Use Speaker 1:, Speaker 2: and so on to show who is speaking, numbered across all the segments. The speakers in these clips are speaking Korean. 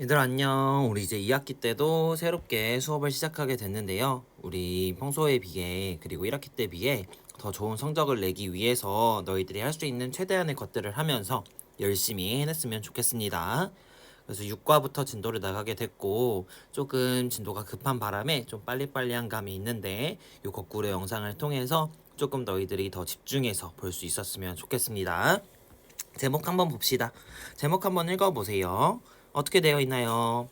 Speaker 1: 얘들 안녕. 우리 이제 2학기 때도 새롭게 수업을 시작하게 됐는데요. 우리 평소에 비해 그리고 1학기 때 비해 더 좋은 성적을 내기 위해서 너희들이 할 수 있는 최대한의 것들을 하면서 열심히 해냈으면 좋겠습니다. 그래서 6과부터 진도를 나가게 됐고 조금 진도가 급한 바람에 좀 빨리빨리한 감이 있는데 이 거꾸로 영상을 통해서 조금 너희들이 더 집중해서 볼 수 있었으면 좋겠습니다. 제목 한번 봅시다. 제목 한번 읽어보세요. 어떻게 되어 있나요?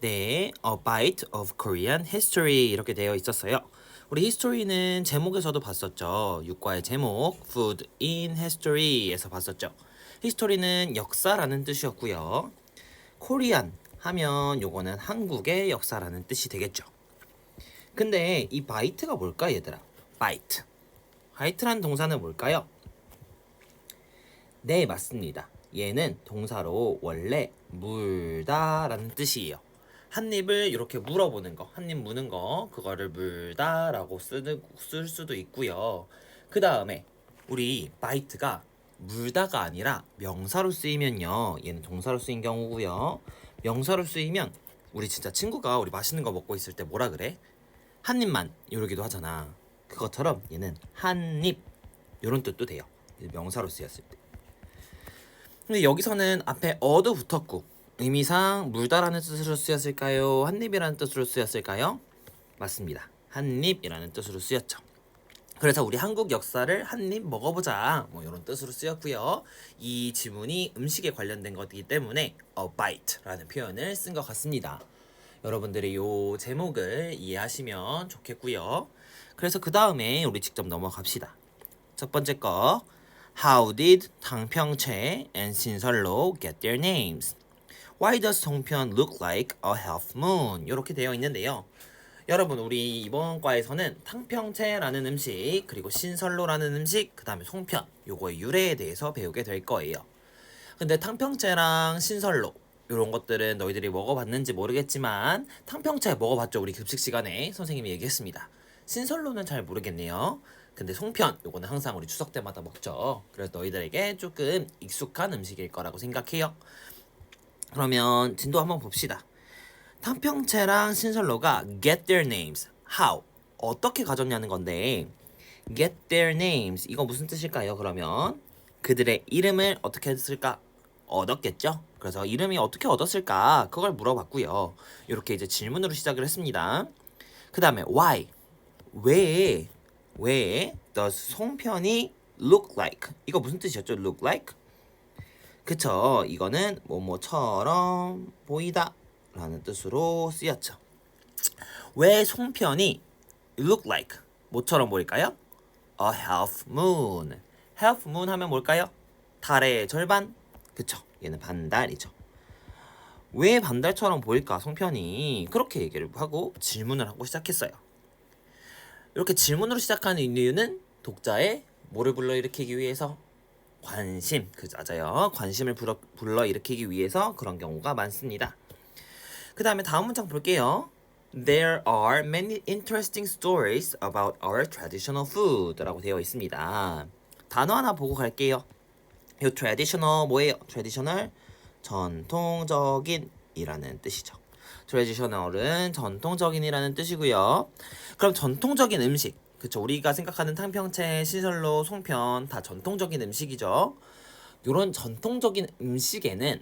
Speaker 1: 네, A Bite of Korean History 이렇게 되어 있었어요. 우리 히스토리는 제목에서도 봤었죠. 6과의 제목 Food in History에서 봤었죠. 히스토리는 역사라는 뜻이었고요. 코리안 하면 요거는 한국의 역사라는 뜻이 되겠죠. 근데 이 바이트가 뭘까 얘들아? 바이트. 바이트란 동사는 뭘까요? 네, 맞습니다. 얘는 동사로 원래 물다라는 뜻이에요. 한 입을 이렇게 물어보는 거, 한 입 무는 거, 그거를 물다라고 쓰는, 쓸 수도 있고요. 그 다음에 우리 바이트가 물다가 아니라 명사로 쓰이면요. 얘는 동사로 쓰인 경우고요. 명사로 쓰이면 우리 진짜 친구가 우리 맛있는 거 먹고 있을 때 뭐라 그래? 한 입만 이러기도 하잖아. 그것처럼 얘는 한 입 이런 뜻도 돼요. 명사로 쓰였을 때. 근데 여기서는 앞에 어도 붙었고 의미상 물다라는 뜻으로 쓰였을까요? 한입이라는 뜻으로 쓰였을까요? 맞습니다. 한입이라는 뜻으로 쓰였죠. 그래서 우리 한국 역사를 한 입 먹어보자 뭐 이런 뜻으로 쓰였고요. 이 지문이 음식에 관련된 것이기 때문에 a bite라는 표현을 쓴 것 같습니다. 여러분들이 이 제목을 이해하시면 좋겠고요. 그래서 그 다음에 우리 직접 넘어갑시다. 첫 번째 거 How did 당평채 and 신설로 get their names? Why does 송편 look like a half moon? 이렇게 되어 있는데요. 여러분 우리 이번 과에서는 탕평채라는 음식 그리고 신설로라는 음식 그 다음에 송편 요거의 유래에 대해서 배우게 될 거예요. 근데 탕평채랑 신설로 이런 것들은 너희들이 먹어봤는지 모르겠지만 탕평채 먹어봤죠 우리 급식 시간에 선생님이 얘기했습니다. 신설로는 잘 모르겠네요. 근데 송편 요거는 항상 우리 추석 때마다 먹죠. 그래서 너희들에게 조금 익숙한 음식일 거라고 생각해요. 그러면 진도 한번 봅시다. 탕평채랑 신설로가 get their names. how? 어떻게 가졌냐는 건데 get their names 이거 무슨 뜻일까요? 그러면 그들의 이름을 어떻게 했을까? 얻었겠죠? 그래서 이름이 어떻게 얻었을까? 그걸 물어봤고요. 이렇게 이제 질문으로 시작을 했습니다. 그 다음에 why? 왜? 왜 does 송편이 look like? 이거 무슨 뜻이었죠? look like? 그쵸? 이거는 뭐뭐처럼 보이다 라는 뜻으로 쓰였죠. 왜 송편이 look like 뭐처럼 보일까요? A half moon. half moon 하면 뭘까요? 달의 절반? 그쵸? 얘는 반달이죠. 왜 반달처럼 보일까 송편이 그렇게 얘기를 하고 질문을 하고 시작했어요. 이렇게 질문으로 시작하는 이유는 독자의 뭐를 불러일으키기 위해서 관심 그 맞아요 관심을 불러, 불러일으키기 위해서 그런 경우가 많습니다. 그 다음에 다음 문장 볼게요. There are many interesting stories about our traditional food라고 되어 있습니다. 단어 하나 보고 갈게요. 이 traditional 뭐예요? traditional 전통적인 이라는 뜻이죠. Traditional은 전통적인이라는 뜻이고요. 그럼 전통적인 음식 그쵸 우리가 생각하는 탕평채, 시설로, 송편 다 전통적인 음식이죠. 이런 전통적인 음식에는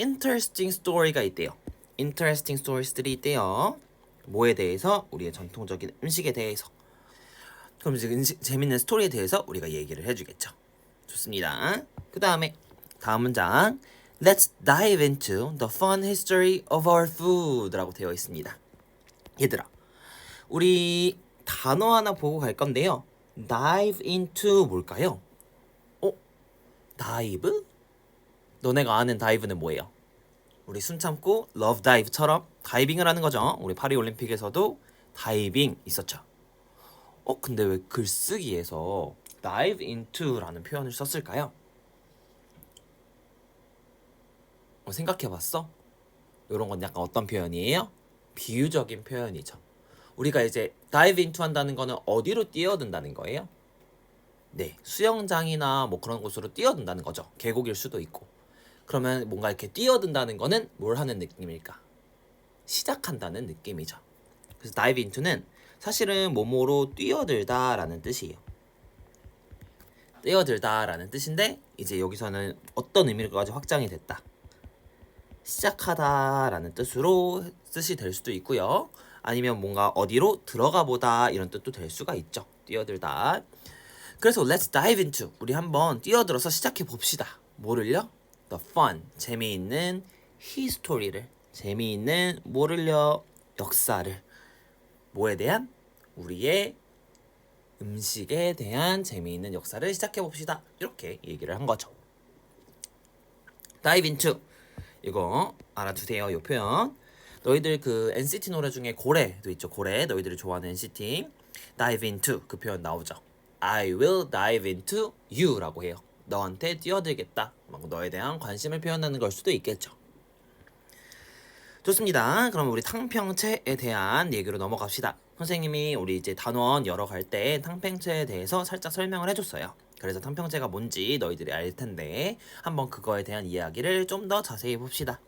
Speaker 1: interesting story가 있대요. interesting stories들이 있대요. 뭐에 대해서? 우리의 전통적인 음식에 대해서. 그럼 이제 음식, 재밌는 스토리에 대해서 우리가 얘기를 해주겠죠. 좋습니다. 그 다음에 다음 문장 Let's dive into the fun history of our food라고 되어 있습니다. 얘들아, 우리 단어 하나 보고 갈 건데요. dive into 뭘까요? 어? dive? 너네가 아는 다이브는 뭐예요? 우리 숨 참고 love dive처럼 다이빙을 하는 거죠. 우리 파리 올림픽에서도 다이빙 있었죠. 어, 근데 왜 글쓰기에서 dive into라는 표현을 썼을까요? 어, 생각해봤어? 이런 건 약간 어떤 표현이에요? 비유적인 표현이죠. 우리가 이제 dive into 한다는 거는 어디로 뛰어든다는 거예요? 네, 수영장이나 뭐 그런 곳으로 뛰어든다는 거죠. 계곡일 수도 있고. 그러면 뭔가 이렇게 뛰어든다는 거는 뭘 하는 느낌일까? 시작한다는 느낌이죠. 그래서 dive into는 사실은 뭐뭐로 뛰어들다라는 뜻이에요. 뛰어들다라는 뜻인데 이제 여기서는 어떤 의미로까지 확장이 됐다. 시작하다라는 뜻으로 뜻이 될 수도 있고요. 아니면 뭔가 어디로 들어가 보다 이런 뜻도 될 수가 있죠. 뛰어들다. 그래서 let's dive into 우리 한번 뛰어들어서 시작해 봅시다. 뭐를요? The fun 재미있는 history를 재미있는 뭐를요? 역사를 뭐에 대한 우리의 음식에 대한 재미있는 역사를 시작해 봅시다. 이렇게 얘기를 한 거죠. dive into 이거 알아두세요. 이 표현. 너희들 그 NCT 노래 중에 고래도 있죠. 고래. 너희들이 좋아하는 NCT. dive into 그 표현 나오죠. I will dive into you라고 해요. 너한테 뛰어들겠다. 막 너에 대한 관심을 표현하는 걸 수도 있겠죠. 좋습니다. 그럼 우리 탕평채에 대한 얘기로 넘어갑시다. 선생님이 우리 이제 단원 열어 갈 때 탕평채에 대해서 살짝 설명을 해줬어요. 그래서 탕평채가 뭔지 너희들이 알 텐데 한번 그거에 대한 이야기를 좀 더 자세히 봅시다.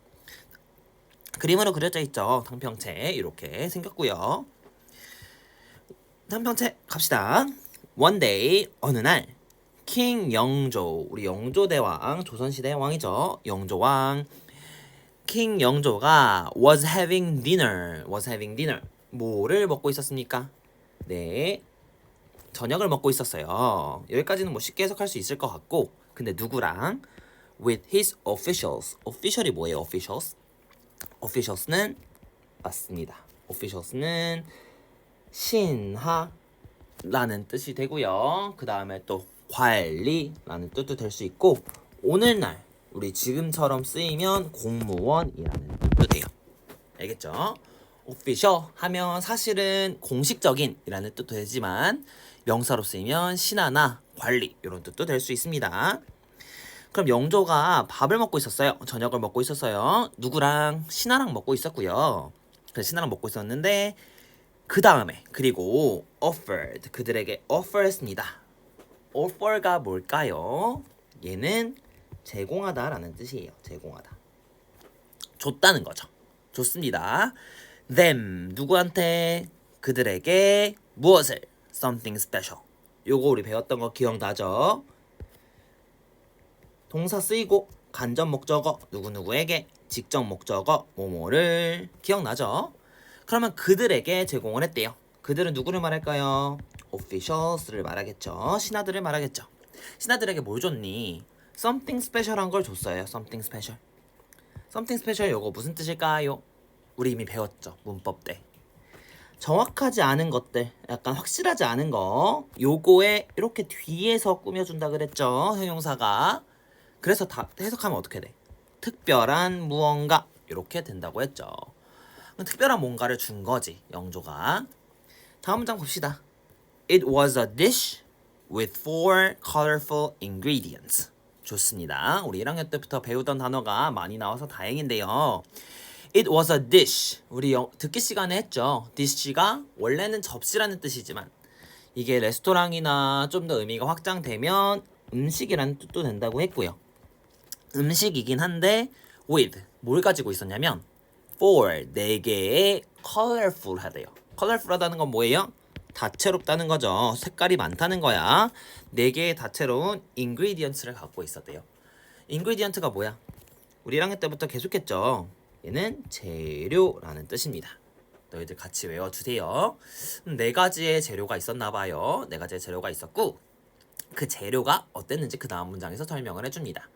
Speaker 1: 그림으로 그려져 있죠. 탕평채 이렇게 생겼고요. 탕평채 갑시다. One day 어느 날 킹 영조 우리 영조 대왕 조선 시대 왕이죠. 영조 왕 킹 영조가 was having dinner was having dinner 뭐를 먹고 있었습니까? 네 저녁을 먹고 있었어요. 여기까지는 뭐 쉽게 해석할 수 있을 것 같고 근데 누구랑 with his officials official이 뭐예요? officials officials는 맞습니다. officials는 신하라는 뜻이 되고요. 그 다음에 또 관리라는 뜻도 될 수 있고 오늘날 우리 지금처럼 쓰이면 공무원이라는 뜻도 돼요. 알겠죠? Official 하면 사실은 공식적인이라는 뜻도 되지만 명사로 쓰이면 신하나 관리 이런 뜻도 될 수 있습니다. 그럼 영조가 밥을 먹고 있었어요. 저녁을 먹고 있었어요. 누구랑 신하랑 먹고 있었고요. 그래서 신하랑 먹고 있었는데 그 다음에 그리고 offered 그들에게 offer했습니다. offer가 뭘까요? 얘는 제공하다라는 뜻이에요. 제공하다. 줬다는 거죠. 좋습니다. Them 누구한테 그들에게 무엇을 something special. 요거 우리 배웠던 거 기억나죠? 동사 쓰이고 간접 목적어 누구누구에게 직접 목적어 뭐뭐를 기억나죠? 그러면 그들에게 제공을 했대요. 그들은 누구를 말할까요? officials를 말하겠죠. 신하들을 말하겠죠. 신하들에게 뭘 줬니? something special한 걸 줬어요. something special. something special 요거 무슨 뜻일까요? 우리 이미 배웠죠. 문법 때. 정확하지 않은 것들, 약간 확실하지 않은 거, 요거에 이렇게 뒤에서 꾸며준다 그랬죠. 형용사가. 그래서 다 해석하면 어떻게 돼? 특별한 무언가 이렇게 된다고 했죠. 특별한 뭔가를 준 거지 영조가. 다음 문장 봅시다. It was a dish with four colorful ingredients. 좋습니다. 우리 1학년 때부터 배우던 단어가 많이 나와서 다행인데요. It was a dish. 우리 영, 듣기 시간에 했죠. dish가 원래는 접시라는 뜻이지만 이게 레스토랑이나 좀 더 의미가 확장되면 음식이라는 뜻도 된다고 했고요. 음식이긴 한데 with 뭘 가지고 있었냐면 four 네 개의 colorful하대요. colorful하다는 건 뭐예요? 다채롭다는 거죠. 색깔이 많다는 거야. 네 개의 다채로운 ingredients를 갖고 있었대요. ingredient가 뭐야? 우리 1학년 때부터 계속했죠. 얘는 재료라는 뜻입니다. 너희들 같이 외워주세요. 음, 네 가지의 재료가 있었나 봐요. 네 가지의 재료가 있었고 그 재료가 어땠는지 그 다음 문장에서 설명을 해줍니다.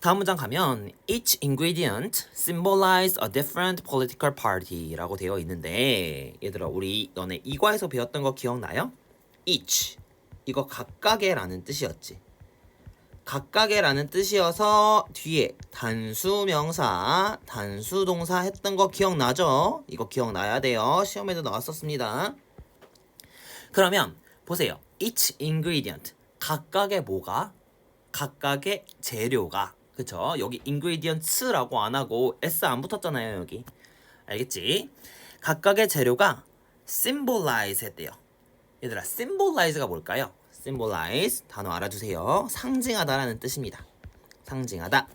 Speaker 1: 다음 문장 가면 each ingredient symbolize a different political party라고 되어 있는데 얘들아 우리 너네 이과에서 배웠던 거 기억나요? each 이거 각각의라는 뜻이었지. 각각의라는 뜻이어서 뒤에 단수 명사, 단수 동사 했던 거 기억나죠? 이거 기억나야 돼요. 시험에도 나왔었습니다. 그러면 보세요. each ingredient 각각의 뭐가 각각의 재료가 그쵸? 여기 ingredients라고 안 하고 s 안 붙었잖아요 여기 알겠지? 각각의 재료가 symbolize 했대요. 얘들아 symbolize가 뭘까요? Symbolize 단어 알아주세요. 상징하다라는 뜻입니다. 상징하다.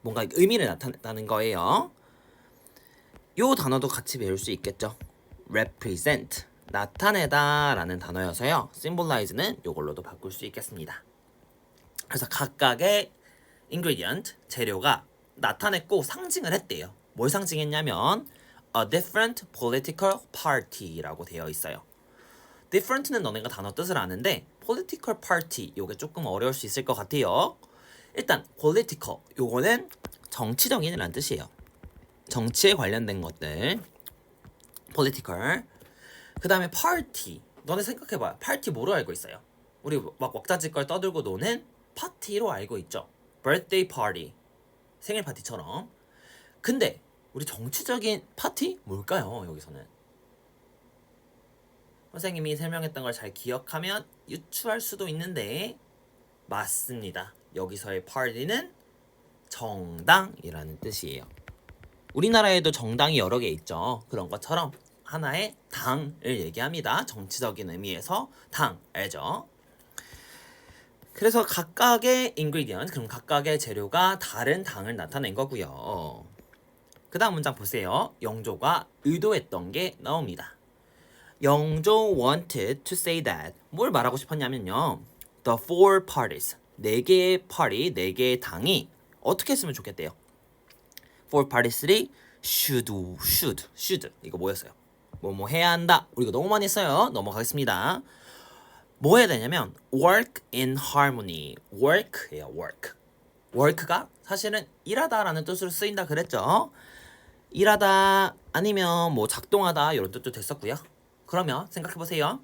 Speaker 1: 뭔가 의미를 나타낸다는 거예요. 요 단어도 같이 배울 수 있겠죠. represent 나타내다라는 단어여서요. symbolize는 요걸로도 바꿀 수 있겠습니다. 그래서 각각의 ingredient 재료가 나타냈고 상징을 했대요. 뭘 상징했냐면 a different political party라고 되어 있어요. different는 너네가 단어 뜻을 아는데 political party. 요게 조금 어려울 수 있을 것 같아요. 일단 political 요거는 정치적인이라는 뜻이에요. 정치에 관련된 것들. political. 그 다음에 party. 너네 생각해봐요 party 뭐로 알고 있어요? 우리 막 왁자지껄 떠들고 노는 파티로 알고 있죠. birthday party. 생일 파티처럼. 근데 우리 정치적인 파티 뭘까요 여기서는? 선생님이 설명했던 걸 잘 기억하면 유추할 수도 있는데 맞습니다 여기서의 party는 정당이라는 뜻이에요 우리나라에도 정당이 여러 개 있죠. 그런 것처럼 하나의 당을 얘기합니다. 정치적인 의미에서 당 알죠? 그래서 각각의 ingredient, 그럼 각각의 재료가 다른 당을 나타낸 거고요. 그 다음 문장 보세요. 영조가 의도했던 게 나옵니다. 영조 wanted to say that 뭘 말하고 싶었냐면요. The four parties, 네 개의 party, 네 개의 당이 어떻게 했으면 좋겠대요. for party 3 should should should 이거 뭐였어요? 뭐뭐 해야 한다. 우리 이거 너무 많이 써요. 넘어가겠습니다. 뭐 해야 되냐면 work in harmony. work예요. work. work가 사실은 일하다라는 뜻으로 쓰인다 그랬죠. 일하다 아니면 뭐 작동하다 이런 뜻도 됐었고요. 그러면 생각해 보세요.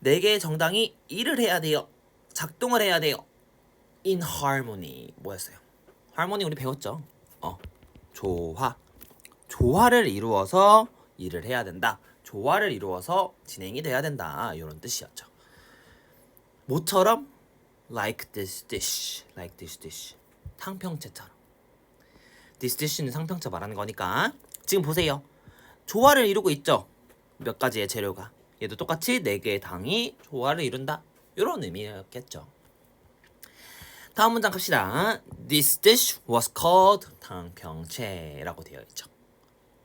Speaker 1: 네 개의 정당이 일을 해야 돼요. 작동을 해야 돼요. in harmony 뭐였어요? harmony 우리 배웠죠. 어, 조화. 조화를 이루어서 일을 해야 된다. 조화를 이루어서 진행이 돼야 된다. 이런 뜻이었죠. 모처럼 like this dish, like this dish. 탕평채처럼. this dish는 상평채 말하는 거니까 지금 보세요. 조화를 이루고 있죠. 몇 가지의 재료가. 얘도 똑같이 네 개의 당이 조화를 이룬다. 이런 의미였겠죠. 다음 문장 갑시다. This dish was called 탕평채라고 되어 있죠.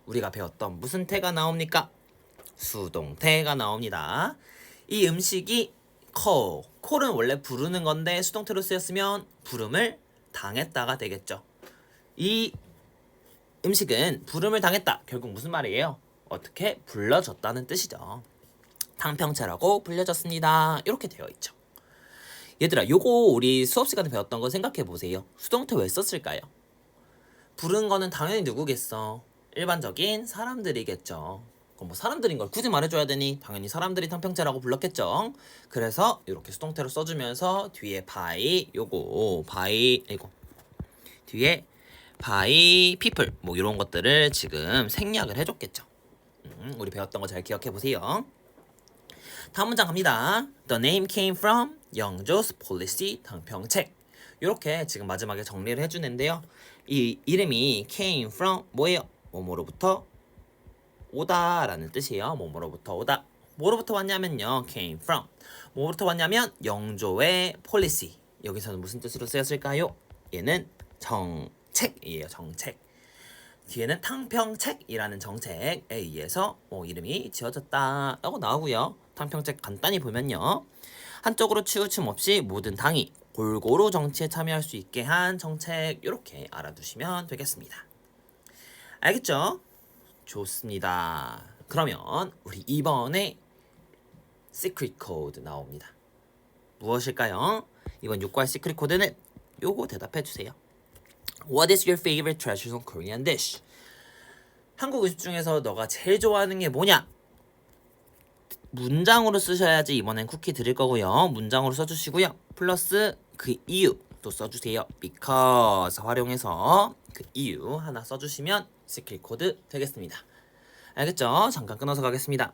Speaker 1: 우리가 배웠던 무슨 태가 나옵니까? 수동태가 나옵니다. 이 음식이 call, call은 원래 부르는 건데 수동태로 쓰였으면 부름을 당했다가 되겠죠. 이 음식은 부름을 당했다. 결국 무슨 말이에요? 어떻게 불러졌다는 뜻이죠. 탕평채라고 불려졌습니다. 이렇게 되어 있죠. 얘들아, 요거 우리 수업 시간에 배웠던 거 생각해 보세요. 수동태 왜 썼을까요? 부른 거는 당연히 누구겠어? 일반적인 사람들이겠죠. 그럼 뭐 사람들인 걸 굳이 말해줘야 되니 당연히 사람들이 탕평채라고 불렀겠죠. 그래서 이렇게 수동태로 써주면서 뒤에 by 요거 by 이거 뒤에 by people 뭐 이런 것들을 지금 생략을 해줬겠죠. 음, 우리 배웠던 거 잘 기억해 보세요. 다음 문장 갑니다. The name came from 영조's policy 당평책. 이렇게 지금 마지막에 정리를 해주는데요. 이 이름이 came from 뭐예요? 뭐뭐로부터 오다라는 뜻이에요. 뭐뭐로부터 오다. 뭐로부터 왔냐면요. came from. 뭐로부터 왔냐면 영조의 policy. 여기서는 무슨 뜻으로 쓰였을까요? 얘는 정책이에요. 정책. 뒤에는 탕평책이라는 정책에 의해서 뭐 이름이 지어졌다라고 나오고요. 탕평책 간단히 보면요. 한쪽으로 치우침 없이 모든 당이 골고루 정치에 참여할 수 있게 한 정책 이렇게 알아두시면 되겠습니다. 알겠죠? 좋습니다. 그러면 우리 이번에 시크릿 코드 나옵니다. 무엇일까요? 이번 6과 시크릿 코드는 요거 대답해 주세요. What is your favorite traditional Korean dish? 한국 음식 중에서 너가 제일 좋아하는 게 뭐냐? 문장으로 쓰셔야지 이번엔 쿠키 드릴 거고요. 문장으로 써주시고요. 플러스 그 이유 또 써주세요. because 활용해서 그 이유 하나 써주시면 스킬 코드 되겠습니다. 알겠죠? 잠깐 끊어서 가겠습니다.